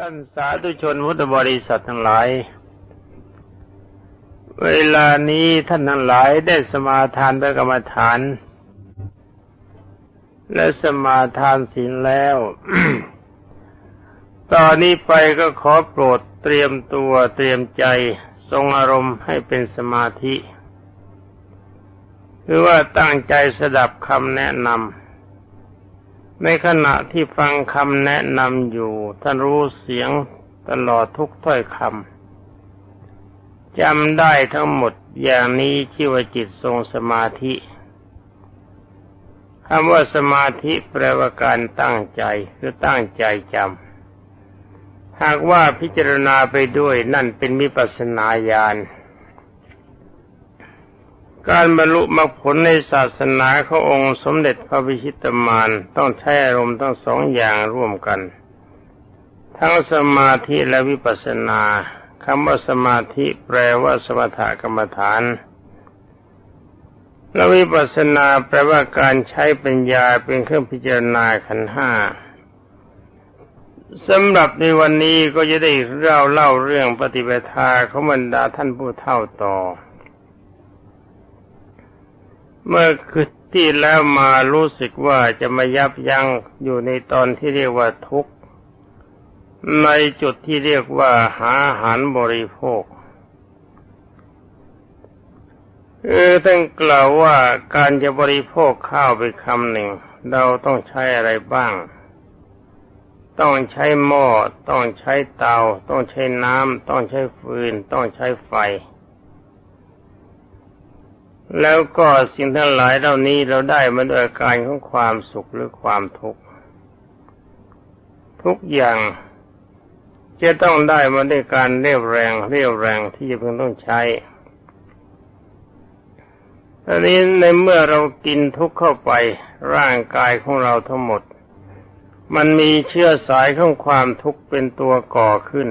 ท่านสาธุชนพุทธบริษัททั้งหลาย เวลานี้ท่านทั้งหลายได้สมาทานพระกรรมฐาน และสมาทานศีลแล้ว ตอนนี้ไปก็ขอโปรดเตรียมตัวเตรียมใจทรงอารมณ์ให้เป็นสมาธิคือว่าตั้งใจสดับคำแนะนำ ในขณะที่ฟังคำแนะนำอยู่ท่านรู้เสียงตลอดทุกถ้อยคำจำได้ทั้งหมดอย่างนี้ชื่อว่าจิตทรงสมาธิคำว่าสมาธิแปลว่าการตั้งใจคือตั้งใจจำหากว่าพิจารณาไปด้วยนั่นเป็นมิปัสนาญาณ การบรรลุมรรคผลในศาสนาขององค์สมเด็จพระวิชิตมารต้องใช้อารมณ์ทั้งสองอย่างร่วมกัน ทั้งสมาธิและวิปัสสนาคำว่าสมาธิแปลว่าสมถกรรมฐานและวิปัสสนาแปลว่าการใช้ปัญญาเป็นเครื่องพิจารณาขันห้าสำหรับในวันนี้ก็จะได้เล่าเล่าเรื่องปฏิปทาของบรรดาท่านผู้เท่าต่อ เมื่อคือที่แล้วมารู้สึกว่าจะมายับยั้งอยู่ในตอนที่เรียกว่าทุกข์ ในจุดที่เรียกว่าหาอาหารบริโภคเออท่านกล่าวว่าการจะบริโภคข้าวไปคำหนึ่ง เราต้องใช้อะไรบ้าง ต้องใช้หม้อ ต้องใช้เตา ต้องใช้น้ำ ต้องใช้ฟืน ต้องใช้ไฟ แล้วก็สิ่งทั้งหลายเหล่านี้เราได้มาด้วยอาการของความสุขหรือความทุกข์ทุกอย่างจะต้องได้มาด้วยการเรียวแรง เรียวแรงที่จะเพิ่งต้องใช้ตอนนี้ในเมื่อเรากินทุกเข้าไปร่างกายของเราทั้งหมด มันมีเชื้อสายของความทุกข์เป็นตัวก่อขึ้น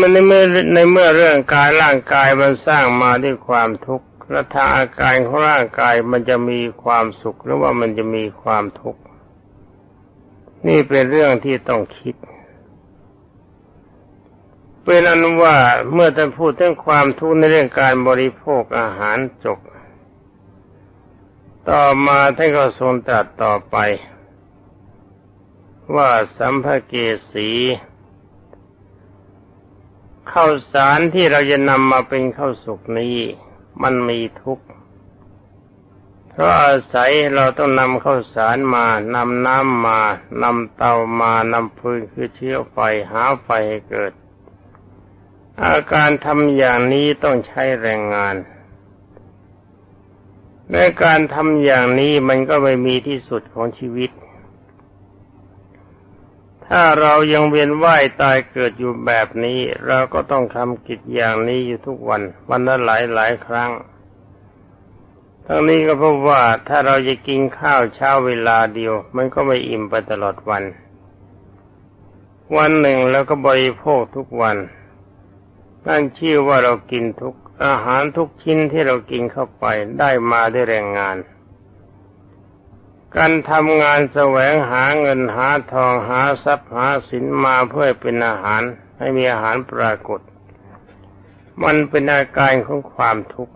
มันในเมื่อในเมื่อเรื่องกายร่างกายมันสร้างมาด้วยความทุกข์และทางอาการของร่างกายมันจะมีความสุขหรือว่ามันจะมีความทุกข์นี่เป็นเรื่องที่ต้องคิด เป็นอนุว่าเมื่อท่านพูดถึงความทุกข์ในเรื่องการบริโภคอาหารจบต่อมาท่านก็ทรงตรัสต่อไป ว่าสัมภเกสี ข้าวสารที่เราจะนำมาเป็นข้าวสุกนี้ มันมีทุกข์เพราะอาศัยเราต้องนำข้าวสารมานำน้ำมานำเตามานำฟืนคือเชื้อไฟหาไฟให้เกิด อาการทำอย่างนี้ต้องใช้แรงงานในการทำอย่างนี้มันก็ไม่มีที่สุดของชีวิต ถ้าเรายังเวียนว่ายตายเกิดอยู่แบบนี้ เราก็ต้องทำกิจอย่างนี้อยู่ทุกวัน วันละหลายหลายครั้ง ทั้งนี้ก็เพราะว่าถ้าเราจะกินข้าวเช้าเวลาเดียว มันก็ไม่อิ่มไปตลอดวัน วันหนึ่งแล้วก็บริโภคทุกวันนั่นชื่อว่าเรากินทุกอาหารทุกชิ้นที่เรากินเข้าไปได้มาด้วยแรงงาน การทำงานแสวงหาเงินหาทองหาทรัพย์หาสินมาเพื่อเป็นอาหารให้มีอาหารปรากฏ มันเป็นอาการของความทุกข์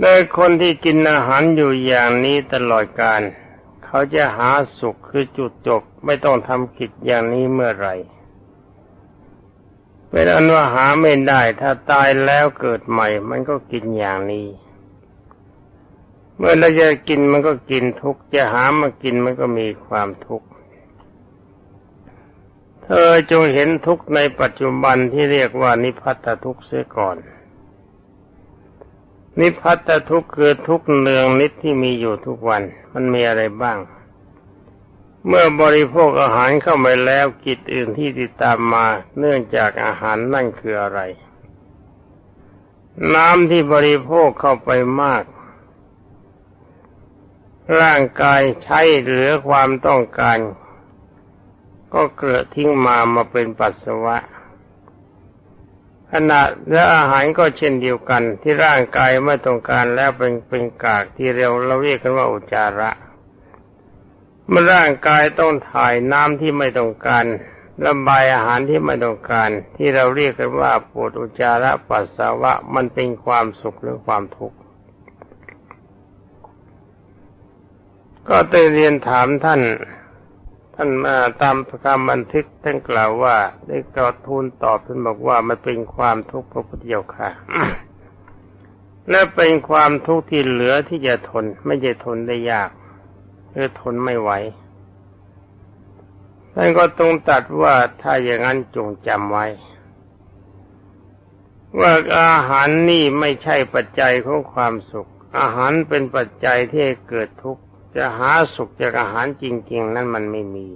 โดยคนที่กินอาหารอยู่อย่างนี้ตลอดกาลเขาจะหาสุขคือจุดจบไม่ต้องทำกิจอย่างนี้เมื่อไหร่เป็นอันว่าหาไม่ได้ถ้าตายแล้วเกิดใหม่ มันก็กินอย่างนี้ เมื่อเราจะกินมันก็กินทุกจะหามากินมันก็มีความทุกข์เธอจงเห็นทุกในปัจจุบันที่เรียกว่านิพัตทุกข์เสียก่อน นิพัตทุกข์คือทุกเนืองนิดที่มีอยู่ทุกวัน มันมีอะไรบ้าง เมื่อบริโภคอาหารเข้าไปแล้วกิจอื่นที่ติดตามมา เนื่องจากอาหารนั่นคืออะไร น้ำที่บริโภคเข้าไปมาก ร่างกายใช้เหลือความต้องการ ก็เกิดทิ้งมามาเป็นปัสสาวะขณะและอาหารก็เช่นเดียวกัน ที่ร่างกายไม่ต้องการแล้วเป็นเป็นกากที่เราเราเรียกกันว่าอุจจาระเมื่อร่างกายต้องถ่ายน้ำที่ไม่ต้องการระบายอาหารที่ไม่ต้องการ ที่เราเรียกกันว่าปวดอุจจาระปัสสาวะมันเป็นความสุขหรือความทุกข์ ก็ได้เรียนถามท่าน ท่านมาตามคำบันทึกท่านกล่าวว่า ได้กราทูลตอบท่านบอกว่ามันเป็นความทุกข์พระพุทธเจ้าค่ะ และเป็นความทุกข์ที่เหลือที่จะทน ไม่จะทนได้ยากหรือทนไม่ไหวท่านก็ตรงตัดว่าถ้าอย่างนั้นจงจำไว้ ว่าอาหารนี่ไม่ใช่ปัจจัยของความสุข อาหารเป็นปัจจัยที่เกิดทุกข์ จะหาสุขจากอาหารจริง ๆ นั้นมันไม่มี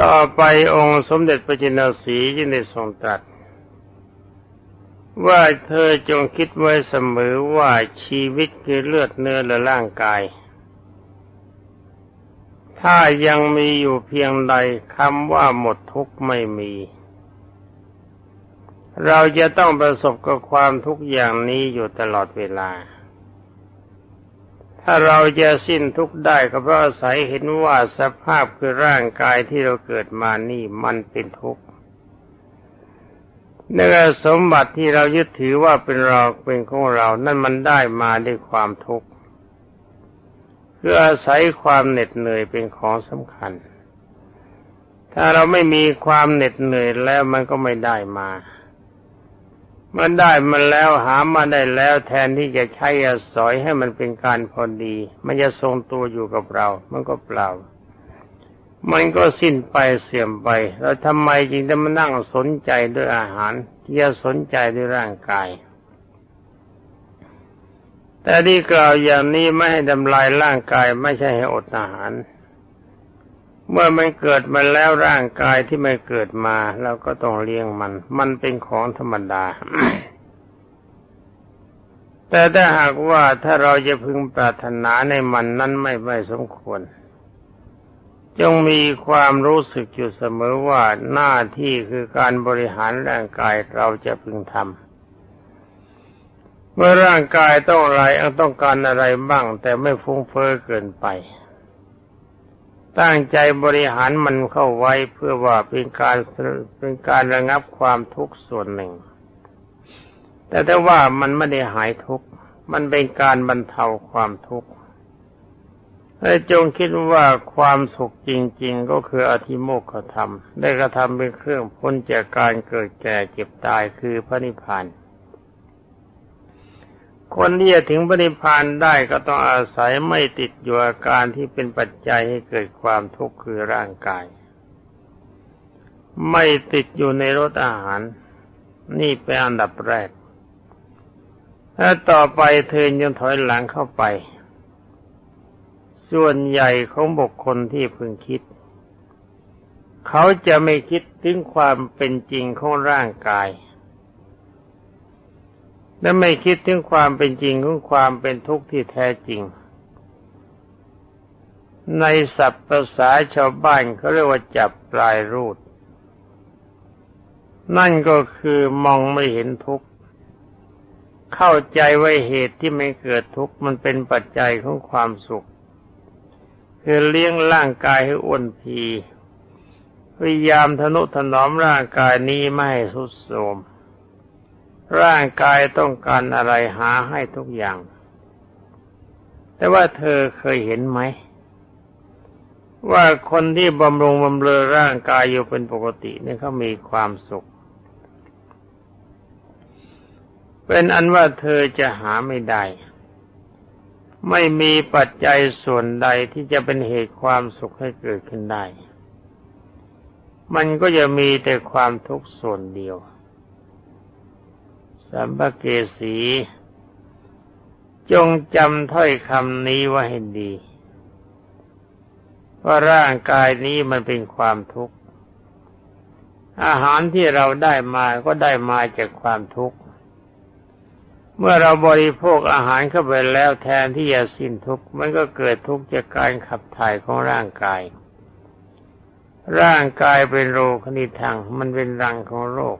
ต่อไปองค์สมเด็จพระจินสีจึงได้ทรงตรัส ว่าเธอจงคิดไว้เสมอว่าชีวิตคือเลือดเนื้อและร่างกาย ถ้ายังมีอยู่เพียงใดคำว่าหมดทุกข์ไม่มีเราจะต้องประสบกับความทุกข์อย่างนี้อยู่ตลอดเวลา ถ้าเราจะสิ้นทุกข์ได้ก็เพราะอาศัยเห็นว่าสภาพคือร่างกายที่เราเกิดมานี่มันเป็นทุกข์เนื้อสมบัติที่เรายึดถือว่าเป็นเราเป็นของเรานั่นมันได้มาด้วยความทุกข์คืออาศัยความเหน็ดเหนื่อยเป็นของสำคัญ ถ้าเราไม่มีความเหน็ดเหนื่อยแล้วมันก็ไม่ได้มา มันได้มันแล้วหามาได้แล้วแทนที่จะใช้อาสอยให้มันเป็นการพอดี มันจะทรงตัวอยู่กับเรา มันก็เปล่า มันก็สิ้นไปเสื่อมไป แล้วทำไมจึงจะมานั่งสนใจด้วยอาหารที่จะสนใจด้วยร่างกาย แต่ที่กล่าวอย่างนี้ไม่ให้ดำลายร่างกายไม่ใช่ให้อดอาหาร เมื่อมันเกิดมาแล้วร่างกายที่ไม่เกิดมาเราก็ต้องเลี้ยงมัน มันเป็นของธรรมดา แต่ถ้าหากว่าถ้าเราจะพึงปรารถนาในมันนั้นไม่ไม่สมควร จงมีความรู้สึกอยู่เสมอว่าหน้าที่คือการบริหารร่างกายเราจะพึงทำเมื่อร่างกายต้องอะไรต้องการอะไรบ้าง แต่ไม่ฟุ้งเฟ้อเกินไป ตั้งใจบริหารมันเข้าไว้เพื่อว่าเป็นการเป็นการระงับความทุกข์ส่วนหนึ่ง แต่ถ้าว่ามันไม่ได้หายทุกข์มันเป็นการบรรเทาความทุกข์ให้จงคิดว่าความสุขจริง ๆ ก็คืออธิโมกขธรรม ได้กระทำเป็นเครื่องพ้นจากการเกิดแก่เจ็บตายคือพระนิพพาน คนที่จะถึงพระนิพพานได้ก็ต้องอาศัยไม่ติดอยู่อาการที่เป็นปัจจัยให้เกิดความทุกข์คือร่างกาย ไม่ติดอยู่ในรสอาหาร นี่เป็นอันดับแรกถ้าต่อไปเธอยังถอยหลังเข้าไป ส่วนใหญ่ของบุคคลที่พึงคิด เขาจะไม่คิดถึงความเป็นจริงของร่างกาย และไม่คิดถึงความเป็นจริงของความเป็นทุกข์ที่แท้จริง ในศัพท์ภาษาชาวบ้านเขาเรียกว่าจับปลายรูด นั่นก็คือมองไม่เห็นทุกข์ เข้าใจว่าเหตุที่ไม่เกิดทุกข์มันเป็นปัจจัยของความสุข คือเลี้ยงร่างกายให้อ้วนพีพยายามทนุถนอมร่างกายนี้ไม่ให้สุดโทรม ร่างกายต้องการอะไรหาให้ทุกอย่าง แต่ว่าเธอเคยเห็นไหม ว่าคนที่บำรุงบำเรอร่างกายอยู่เป็นปกติเนี่ยเขามีความสุข เป็นอันว่าเธอจะหาไม่ได้ ไม่มีปัจจัยส่วนใดที่จะเป็นเหตุความสุขให้เกิดขึ้นได้ มันก็จะมีแต่ความทุกข์ส่วนเดียว สัมภเกสี จงจำถ้อยคำนี้ไว้ให้ดี ว่าร่างกายนี้มันเป็นความทุกข์ อาหารที่เราได้มาก็ได้มาจากความทุกข์เมื่อเราบริโภคอาหารเข้าไปแล้วแทนที่จะสิ้นทุกข์มันก็เกิดทุกข์จากการขับถ่ายของร่างกาย ร่างกายเป็นโรคนิทังมันเป็นรังของโรค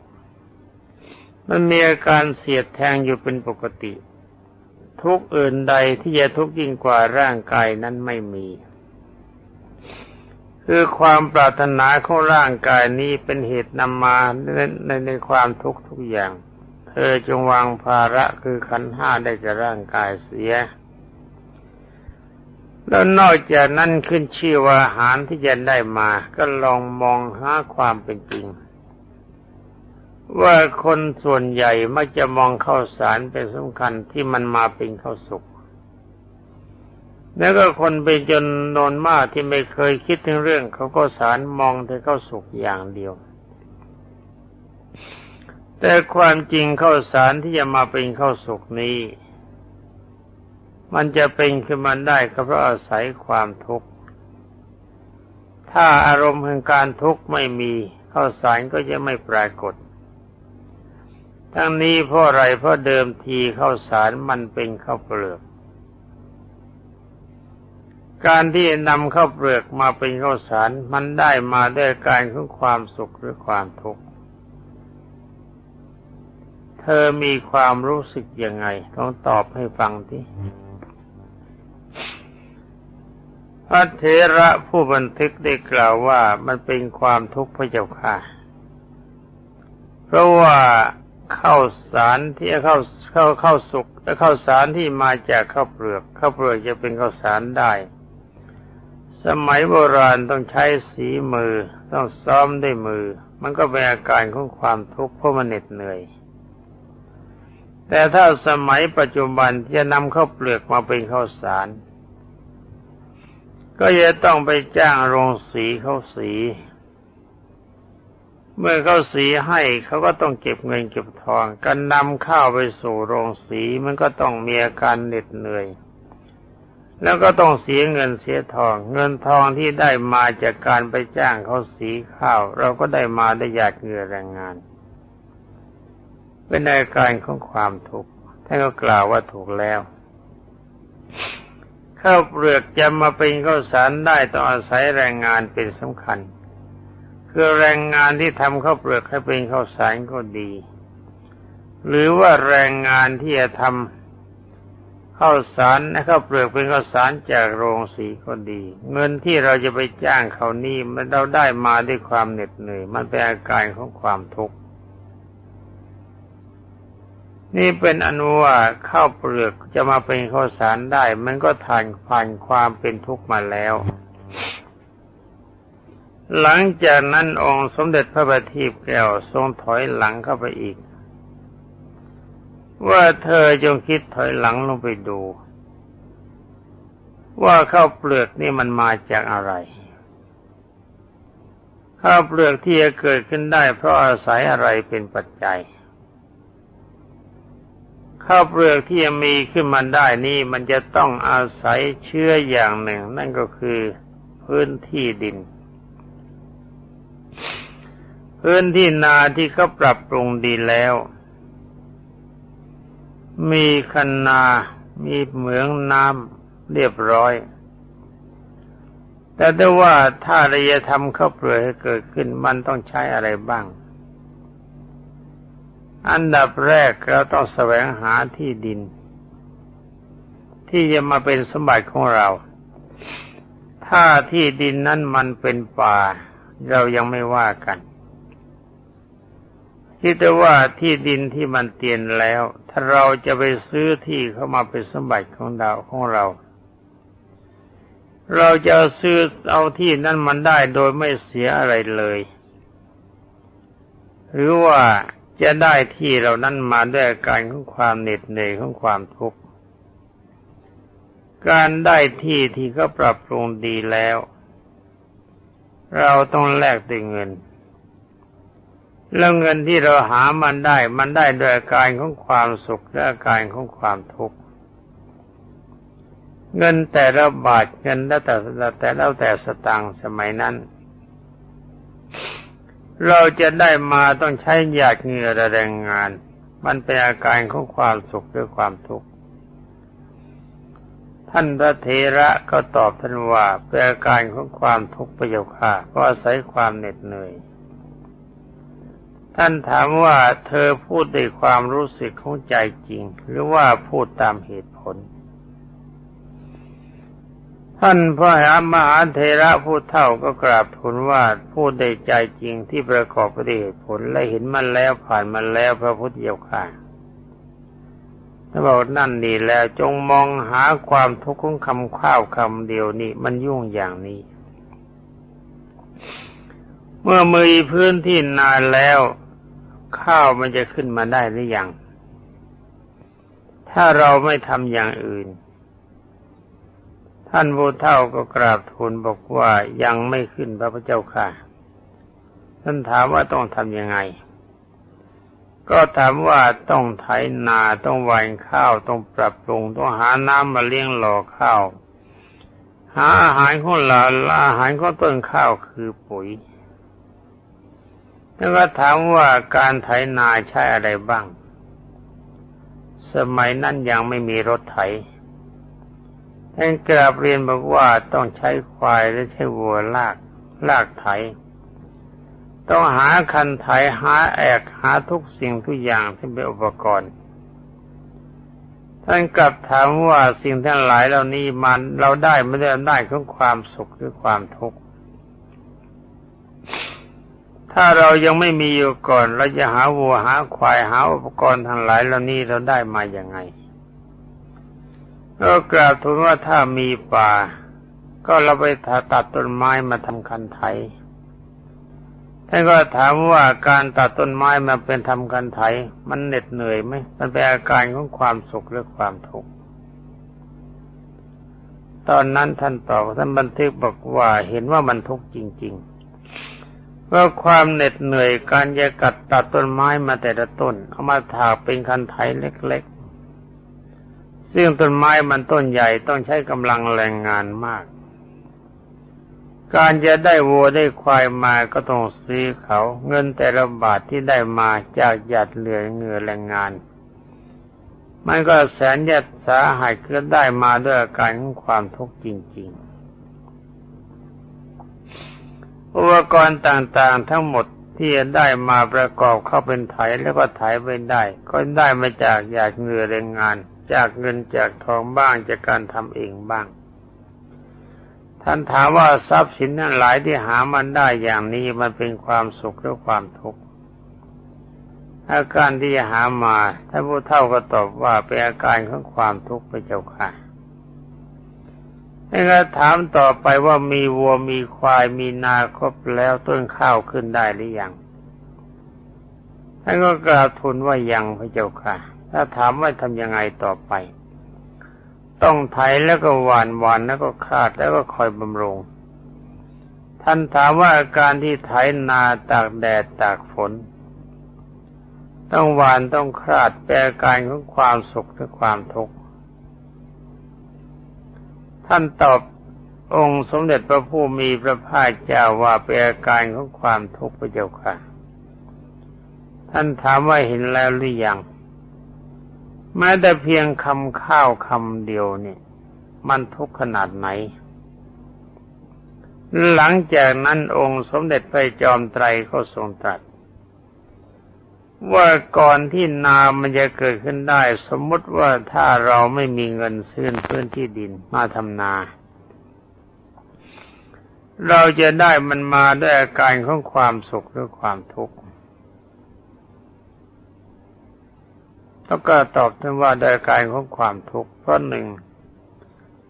มันมีอาการเสียดแทงอยู่เป็นปกติ ทุกอื่นใดที่จะทุกยิ่งกว่าร่างกายนั้นไม่มี คือความปรารถนาของร่างกายนี้เป็นเหตุนำมาในในในความทุกข์ทุกอย่าง เธอจงวางภาระคือขันห้าได้กับร่างกายเสียแล้วนอกจากนั้นขึ้นชื่อว่าอาหารที่จะได้มา ก็ลองมองหาความเป็นจริง ว่าคนส่วนใหญ่มักจะมองข้าวสารเป็นสำคัญที่มันมาเป็นข้าวสุก แล้วก็คนเป็นจนนอนมากที่ไม่เคยคิดถึงเรื่องเขาก็สารมองแต่ข้าวสุกอย่างเดียว แต่ความจริงข้าวสารที่จะมาเป็นข้าวสุกนี้ มันจะเป็นขึ้นมาได้ก็เพราะอาศัยความทุกข์ถ้าอารมณ์แห่งการทุกข์ไม่มีข้าวสารก็จะไม่ปรากฏ ทั้งนี้เพราะอะไรเพราะเดิมทีข้าวสารมันเป็นข้าวเปลือก การที่นำข้าวเปลือกมาเป็นข้าวสารมันได้มาด้วยการของความสุขหรือความทุกข์เธอมีความรู้สึกยังไงต้องตอบให้ฟังที่พระเถระผู้บันทึกได้กล่าวว่ามันเป็นความทุกข์พระเจ้าค่ะ เพราะว่า ข้าวสารที่เข้าเข้าเข้าสุกและข้าวสารที่มาจากข้าวเปลือกข้าวเปลือกจะเป็นข้าวสารได้ สมัยโบราณต้องใช้สีมือต้องซ้อมด้วยมือ มันก็เป็นอาการของความทุกข์เพราะมันเหน็ดเหนื่อย แต่ถ้าสมัยปัจจุบันจะนำข้าวเปลือกมาเป็นข้าวสารก็จะต้องไปจ้างโรงสีเขาสี เมื่อเขาสีให้เขาก็ต้องเก็บเงินเก็บทองการนำข้าวไปสู่โรงสีมันก็ต้องมีอาการเหน็ดเหนื่อย แล้วก็ต้องเสียเงินเสียทอง เงินทองที่ได้มาจากการไปจ้างเขาสีข้าว เราก็ได้มาได้หยาดเหงื่อแรงงาน เป็นอาการของความทุกข์ท่านก็กล่าวว่าถูกแล้วข้าวเปลือกจะมาเป็นข้าวสารได้ต้องอาศัยแรงงานเป็นสำคัญ คือแรงงานที่ทำข้าวเปลือกให้เป็นข้าวสารก็ดี หรือว่าแรงงานที่จะทำข้าวสารและข้าวเปลือกเป็นข้าวสารจากโรงสีก็ดี เงินที่เราจะไปจ้างเขานี่มันเราได้มาด้วยความเหน็ดเหนื่อย มันเป็นอาการของความทุกข์นี่เป็นอนุว่าข้าวเปลือกจะมาเป็นข้าวสารได้ มันก็ผ่านผ่านความเป็นทุกข์มาแล้ว หลังจากนั้นองค์สมเด็จพระบัณฑิตแก้วทรงถอยหลังเข้าไปอีก ว่าเธอจงคิดถอยหลังลงไปดู ว่าข้าวเปลือกนี่มันมาจากอะไรข้าวเปลือกที่จะเกิดขึ้นได้ เพราะอาศัยอะไรเป็นปัจจัยข้าวเปลือกที่จะมีขึ้นมาได้นี่มันจะต้องอาศัยเชื้ออย่างหนึ่ง นั่นก็คือพื้นที่ดิน พื้นที่นาที่เขาปรับปรุงดีแล้ว มีคันนา มีเหมืองน้ำเรียบร้อย แต่ได้ว่าถ้าเราจะทำข้าเปลือกให้เกิดขึ้นมันต้องใช้อะไรบ้าง อันดับแรกเราต้องแสวงหาที่ดิน ที่จะมาเป็นสมบัติของเรา ถ้าที่ดินนั้นมันเป็นป่า เรายังไม่ว่ากัน คิดแต่ว่าที่ดินที่มันเตียนแล้ว ถ้าเราจะไปซื้อที่เข้ามาเป็นสมบัติของดาวของเรา เราจะซื้อเอาที่นั้นมันได้โดยไม่เสียอะไรเลย หรือว่าจะได้ที่เรานั้นมาด้วยการของความเหน็ดเหนื่อยของความทุกข์การได้ที่ที่เขาปรับปรุงดีแล้ว เราต้องแลกด้วยเงิน แล้วเงินที่เราหามันได้ มันได้โดยอาการของความสุขและอาการของความทุกข์เงินแต่ละบาทเงินแล้วแต่แต่แล้วแต่สตางค์สมัยนั้น เราจะได้มาต้องใช้หยาดเหงื่อแรงงาน มันเป็นอาการของความสุขหรือความทุกข์ท่านพระเทระก็ตอบท่านว่าเป็นอาการของความทุกข์ประโยค่าเพราะอาศัยความเหน็ดเหนื่อย ท่านถามว่าเธอพูดด้วยความรู้สึกของใจจริง หรือว่าพูดตามเหตุผล ท่านพระมหาเทระพูดเท่าก็กราบทูลว่าพูดด้วยใจจริงที่ประกอบด้วยเหตุผลและเห็นมันแล้วผ่านมันแล้วพระพุทธเจ้าค่ะถ้าบอกนั่นดีแล้วจงมองหาความทุกข์ของคำข้าวคำเดียวนี้มันยุ่งอย่างนี้ เมื่อมือพื้นที่นานแล้ว ข้าวมันจะขึ้นมาได้หรือยัง ถ้าเราไม่ทำอย่างอื่น ท่านผู้เฒ่าก็กราบทูลบอกว่ายังไม่ขึ้นพระพุทธเจ้าค่ะ ท่านถามว่าต้องทำยังไง ก็ถามว่าต้องไถนาต้องหว่านข้าวต้องปรับปรุงต้องหาน้ำมาเลี้ยงหล่อข้าวหาอาหารของหลานอาหารของต้นข้าวคือปุ๋ย แล้วก็ถามว่าการไถนาใช้อะไรบ้าง สมัยนั้นยังไม่มีรถไถท่านกราบเรียนบอกว่าต้องใช้ควายและใช้วัวลากลากไถ ต้องหาคันไถหาแอกหาทุกสิ่งทุกอย่างที่เป็นอุปกรณ์ ท่านกลับถามว่าสิ่งทั้งหลายเหล่านี้มันเราได้ไม่ได้ได้ของความสุขหรือความทุกข์ ถ้าเรายังไม่มีอยู่ก่อนเราจะหาวัวหาควายหาอุปกรณ์ทั้งหลายเหล่านี้เราได้มาอย่างไงก็กราบทูลว่าถ้ามีป่า ก็เราไปตัดต้นไม้มาทำคันไถท่านก็ถามว่าการตัดต้นไม้มาเป็นทำคันไถ มันเหน็ดเหนื่อยไหมมันเป็นอาการของความสุขหรือความทุกข์ตอนนั้นท่านตอบท่านบันทึกบอกว่าเห็นว่ามันทุกข์จริง ๆ เพราความเหน็ดเหนื่อยการจะกัดตัดต้นไม้มาแต่ละต้น เอามาถากเป็นคันไถเล็กๆ ซึ่งต้นไม้มันต้นใหญ่ต้องใช้กำลังแรงงานมาก การจะได้วัวได้ควายมาก็ต้องซื้อเขา เงินแต่ละบาทที่ได้มาจากหยัดเหลือเงือแรงงาน มันก็แสนยัดสาหัสก็ได้มาด้วยอาการของความทุกข์จริง ๆ อุปกรณ์ต่างๆทั้งหมดที่จะได้มาประกอบเข้าเป็นไถแล้วก็ไถไปได้ ก็ได้มาจากอยากเงื่อแรงงาน จากเงินจากทองบ้างจากการทำเองบ้าง ท่านถามว่าทรัพย์สินนั้นหลายที่หามันได้อย่างนี้มันเป็นความสุขหรือความทุกข์อาการที่หามาท่านผู้เฒ่าก็ตอบว่าเป็นอาการของความทุกข์พระเจ้าค่ะ แล้วก็ถามต่อไปว่ามีวัวมีควายมีนาครบแล้วต้นข้าวขึ้นได้หรือยังท่านก็กล่าวทูลว่ายังพระเจ้าค่ะ ถ้าถามว่าทำยังไงต่อไป ต้องไถแล้วก็หวานหวานแล้วก็คาดแล้วก็คอยบำรุง ท่านถามว่าการที่ไถนาตากแดดตากฝน ต้องหวานต้องคาดแปลการของความสุขหรือความทุกข์ ท่านตอบองค์สมเด็จพระผู้มีพระภาคเจ้าว่าเป็นอาการของความทุกข์พระเจ้าค่ะ ท่านถามว่าเห็นแล้วหรือยังแม้แต่เพียงคำข้าวคำเดียวนี่มันทุกข์ขนาดไหน หลังจากนั้นองค์สมเด็จพระจอมไตรก็ทรงตรัส ว่าก่อนที่นามันจะเกิดขึ้นได้ สมมติว่าถ้าเราไม่มีเงินซื้อพื้นที่ดินมาทำนา เราจะได้มันมาด้วยอาการของความสุขหรือความทุกข์แล้วก็ตอบท่านว่าด้วยอาการของความทุกข์เพราะหนึ่ง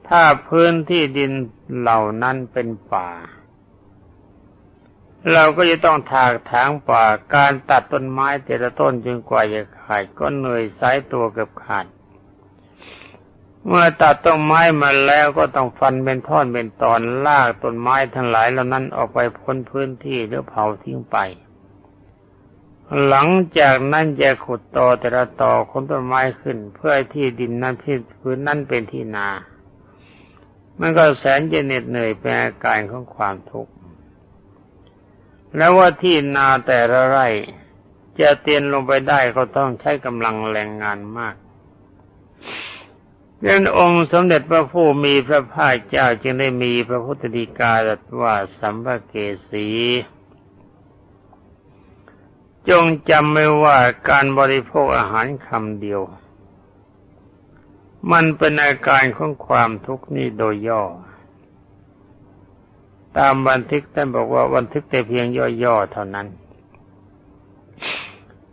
ถ้าพื้นที่ดินเหล่านั้นเป็นป่า เราก็จะต้องถากถางป่าการตัดต้นไม้แต่ละต้นจนกว่าจะขาดก็เหนื่อยสายตัวเกือบขาด เมื่อตัดต้นไม้มาแล้วก็ต้องฟันเป็นท่อนเป็นตอนลากต้นไม้ทั้งหลายเหล่านั้นออกไปพ้นพื้นที่หรือเผาทิ้งไป หลังจากนั้นจะขุดตอแต่ละตอคนต้นไม้ขึ้น เพื่อที่ดินนั้นที่พื้นนั้นเป็นที่นา มันก็แสนจะเหน็ดเหนื่อยเป็นอาการของความทุกข์ แล้วว่าที่นาแต่ละไร่จะเตียนลงไปได้ก็ต้องใช้กำลังแรงงานมากดังนั้นองค์สมเด็จพระผู้มีพระภาคเจ้าจึงได้มีพระพุทธดีกาตรัสว่าสัมภเกสี จงจำไว้ว่าการบริโภคอาหารคำเดียว มันเป็นอาการของความทุกข์นี่โดยย่อ ตามบันทึกท่านบอกว่าบันทึกแต่เพียงย่อๆเท่านั้น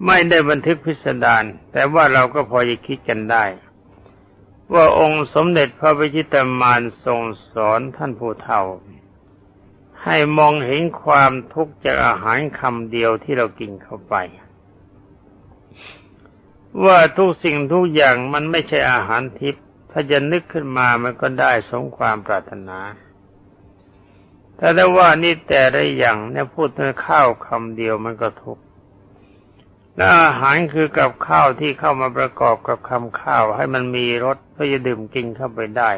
ไม่ได้บันทึกพิสดารแต่ว่าเราก็พอจะคิดกันได้ ว่าองค์สมเด็จพระพิชิตมารทรงสอนท่านผู้เฒ่า ให้มองเห็นความทุกข์จากอาหารคำเดียวที่เรากินเข้าไป ว่าทุกสิ่งทุกอย่างมันไม่ใช่อาหารทิพย์ถ้าจะนึกขึ้นมามันก็ได้สมความปรารถนา ถ้าได้ว่านี่แต่ละอย่างเนี่ยพูดถึงข้าวคำเดียวมันก็ทุกข์และอาหารคือกับข้าวที่เข้ามาประกอบกับคำข้าวให้มันมีรสเพื่อจะดื่มกินเข้าไปได้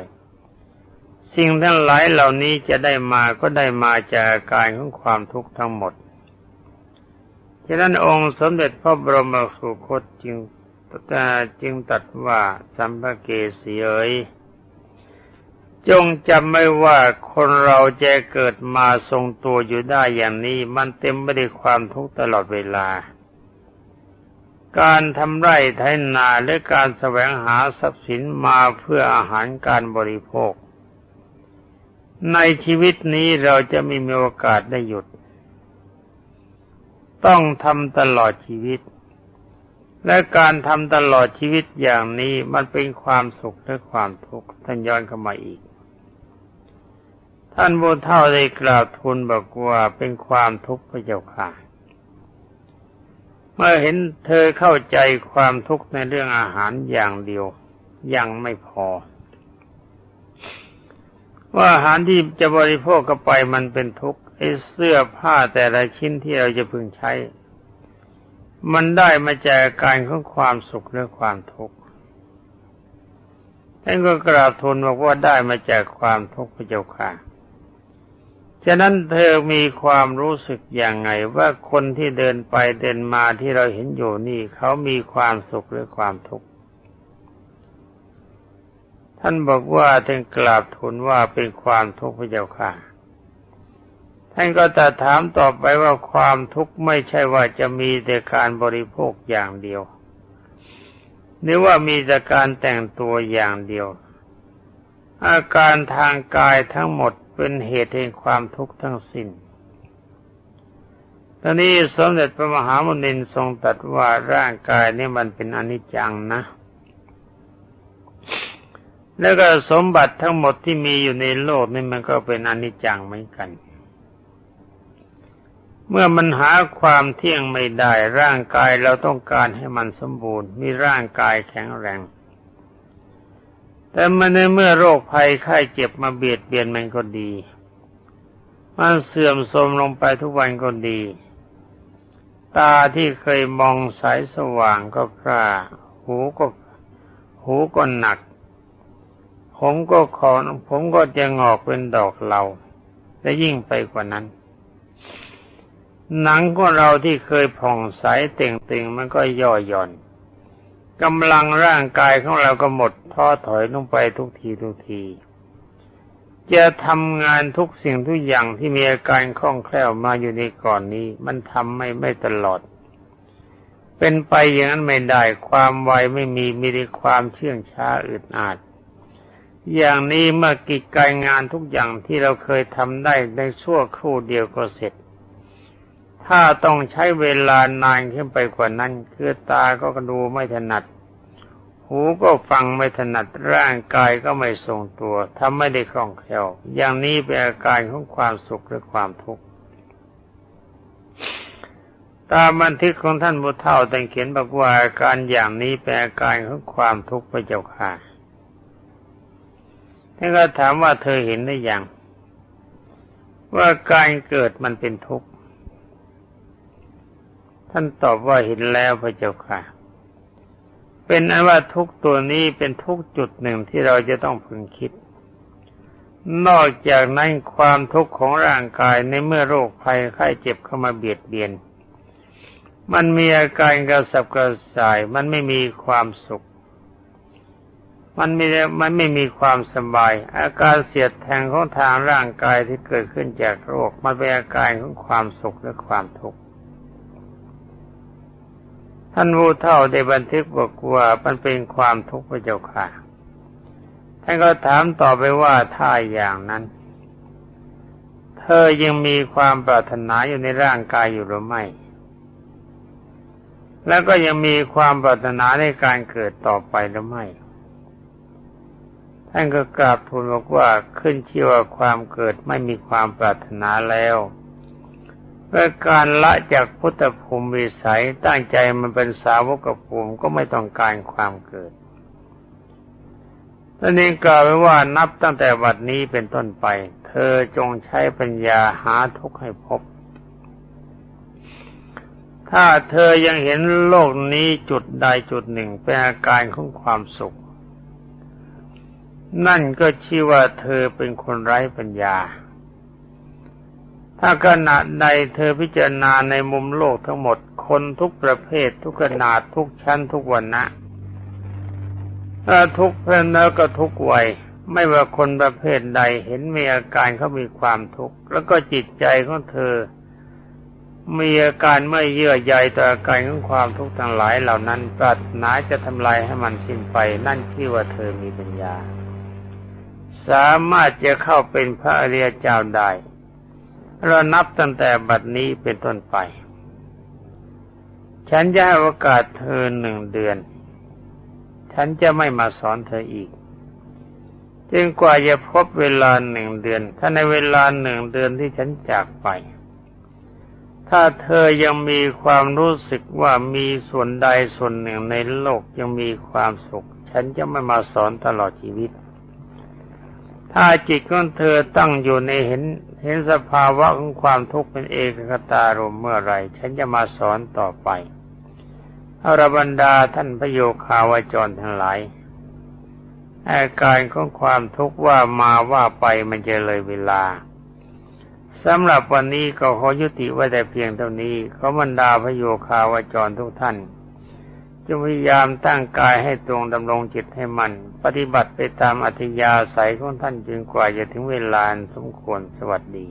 สิ่งทั้งหลายเหล่านี้จะได้มาก็ได้มาจากการของความทุกข์ทั้งหมดฉะนั้นองค์สมเด็จพระบรมสุคตจึงจึงตัดว่าสัมภเกสีเอ๋ย จงจำไม่ว่าคนเราจะเกิดมาทรงตัวอยู่ได้อย่างนี้ มันเต็มไปด้วยความทุกข์ตลอดเวลา การทำไร่ไถนาและการแสวงหาทรัพย์สินมาเพื่ออาหารการบริโภค ในชีวิตนี้เราจะไม่มีโอกาสได้หยุด ต้องทำตลอดชีวิต และการทำตลอดชีวิตอย่างนี้มันเป็นความสุขและความทุกข์ท่านย้อนเข้ามาอีก ท่านบุญเท่าได้กล่าวทูลบอกว่าเป็นความทุกข์พระเจ้าค่ะ เมื่อเห็นเธอเข้าใจความทุกข์ในเรื่องอาหารอย่างเดียวยังไม่พอ ว่าอาหารที่จะบริโภคเข้าไปมันเป็นทุกข์ไอ้เสื้อผ้าแต่ละชิ้นที่เราจะพึงใช้ มันได้มาจากการของความสุขและความทุกข์ท่านก็กราบทูลบอกว่าได้มาจากความทุกข์พระเจ้าค่ะ ฉะนั้นเธอมีความรู้สึกอย่างไงว่าคนที่เดินไปเดินมาที่เราเห็นอยู่นี่เขามีความสุขหรือความทุกข์ท่านบอกว่าท่านกราบทูลว่าเป็นความทุกข์พระเจ้าค่ะ ท่านก็จะถามต่อไปว่าความทุกข์ไม่ใช่ว่าจะมีแต่การบริโภคอย่างเดียว หรือว่ามีแต่การแต่งตัวอย่างเดียว อาการทางกายทั้งหมด เป็นเหตุแห่งความทุกข์ทั้งสิ้นตอนนี้สมเด็จพระมหามุนินทรงตรัสว่าร่างกายนี่มันเป็นอนิจจังนะ แล้วก็สมบัติทั้งหมดที่มีอยู่ในโลกนี่มันก็เป็นอนิจจังเหมือนกันเมื่อมันหาความเที่ยงไม่ได้ร่างกายเราต้องการให้มันสมบูรณ์ มีร่างกายแข็งแรง แต่มันในเมื่อโรคภัยไข้เจ็บมาเบียดเบียนมันก็ดี มันเสื่อมโทรมลงไปทุกวันก็ดี ตาที่เคยมองสายสว่างก็พร่าหูก็หูก็หนัก ผมก็ขอผมก็จะงอกเป็นดอกเหลาและยิ่งไปกว่านั้น หนังของเราที่เคยผ่องใสเต่งๆมันก็ย่อหย่อน กำลังร่างกายของเราก็หมดท้อถอยลงไปทุกทีทุกที จะทำงานทุกสิ่งทุกอย่างที่มีอาการคล่องแคล่วมาอยู่ในก่อนนี้ มันทำไม่ไม่ตลอด เป็นไปอย่างนั้นไม่ได้ความไวไม่มีมีแต่ความเชื่องช้าอึดอัดอย่างนี้เมื่อกิจการงานทุกอย่างที่เราเคยทำได้ในชั่วครู่เดียวก็เสร็จ ถ้าต้องใช้เวลานานขึ้นไปกว่านั้น คือตาก็ดูไม่ถนัด หูก็ฟังไม่ถนัดร่างกายก็ไม่ทรงตัวทำไม่ได้คล่องแคล่วอย่างนี้เป็นอาการของความสุขหรือความทุกข์ตามบันทึกของท่านบุตเท่าแต่เขียนบอกว่าอาการอย่างนี้เป็นอาการของความทุกข์พระเจ้าค่ะท่านก็ถามว่าเธอเห็นได้ยังว่าการเกิดมันเป็นทุกข์ ท่านตอบว่าเห็นแล้วพระเจ้าค่ะ เป็นอันว่าทุกตัวนี้เป็นทุกจุดหนึ่งที่เราจะต้องพึงคิด นอกจากนั้นความทุกข์ของร่างกายในเมื่อโรคภัยไข้เจ็บเข้ามาเบียดเบียน มันมีอาการกระสับกระส่าย มันไม่มีความสุข มันไม่มันไม่มีความสบาย อาการเสียดแทงของทางร่างกายที่เกิดขึ้นจากโรค มันเป็นอาการของความสุขและความทุกข์ ท่านผู้เท่าได้บันทึกบอกว่ามันเป็นความทุกข์พระเจ้าค่ะท่านก็ถามต่อไปว่าถ้าอย่างนั้น เธอยังมีความปรารถนาอยู่ในร่างกายอยู่หรือไม่ แล้วก็ยังมีความปรารถนาในการเกิดต่อไปหรือไม่ ท่านก็กราบทูลบอกว่าขึ้นชื่อว่าความเกิดไม่มีความปรารถนาแล้ว เพื่อการละจากพุทธภูมิวิสัยตั้งใจมันเป็นสาวกภูมิก็ไม่ต้องการความเกิดท่านนี้กล่าวไว้ว่านับตั้งแต่บัดนี้เป็นต้นไป เธอจงใช้ปัญญาหาทุกข์ให้พบ ถ้าเธอยังเห็นโลกนี้จุดใดจุดหนึ่งเป็นอาการของความสุข นั่นก็ชื่อว่าเธอเป็นคนไร้ปัญญา ถ้าขณะใดเธอพิจารณาในมุมโลกทั้งหมด คนทุกประเภททุกขนาดทุกชั้นทุกวันนะทุกเพศแล้วก็ทุกวัยไม่ว่าคนประเภทใดเห็นมีอาการเขามีความทุกข์แล้วก็จิตใจของเธอ มีอาการไม่เยื่อใยต่ออาการของความทุกข์ทั้งหลายเหล่านั้นปรารถนาจะทำลายให้มันสิ้นไป นั่นชื่อว่าเธอมีปัญญา สามารถจะเข้าเป็นพระอริยเจ้าได้ เรานับตั้งแต่บัดนี้เป็นต้นไป ฉันจะให้โอกาสเธอหนึ่งเดือน ฉันจะไม่มาสอนเธออีกจนกว่าจะพบเวลาหนึ่งเดือน ถ้าในเวลาหนึ่งเดือนที่ฉันจากไป ถ้าเธอยังมีความรู้สึกว่ามีส่วนใดส่วนหนึ่งในโลกยังมีความสุข ฉันจะไม่มาสอนตลอดชีวิต ถ้าจิตของเธอตั้งอยู่ในเห็น เห็นสภาวะของความทุกข์เป็นเอกคตารมเมื่อไรฉันจะมาสอนต่อไปอรบรรดาท่านพระโยคาวาจรทั้งหลายอาการของความทุกข์ว่ามาว่าไปมันจะเลยเวลาสำหรับวันนี้ก็ขอยุติไว้แต่เพียงเท่านี้ขอบรรดาพระโยคาวาจรทุกท่าน จงพยายามตั้งกายให้ตรงดำรงจิตให้มัน ปฏิบัติไปตามอัธยาศัยของท่านจึงกว่าจะถึงเวลาสมควรสวัสดี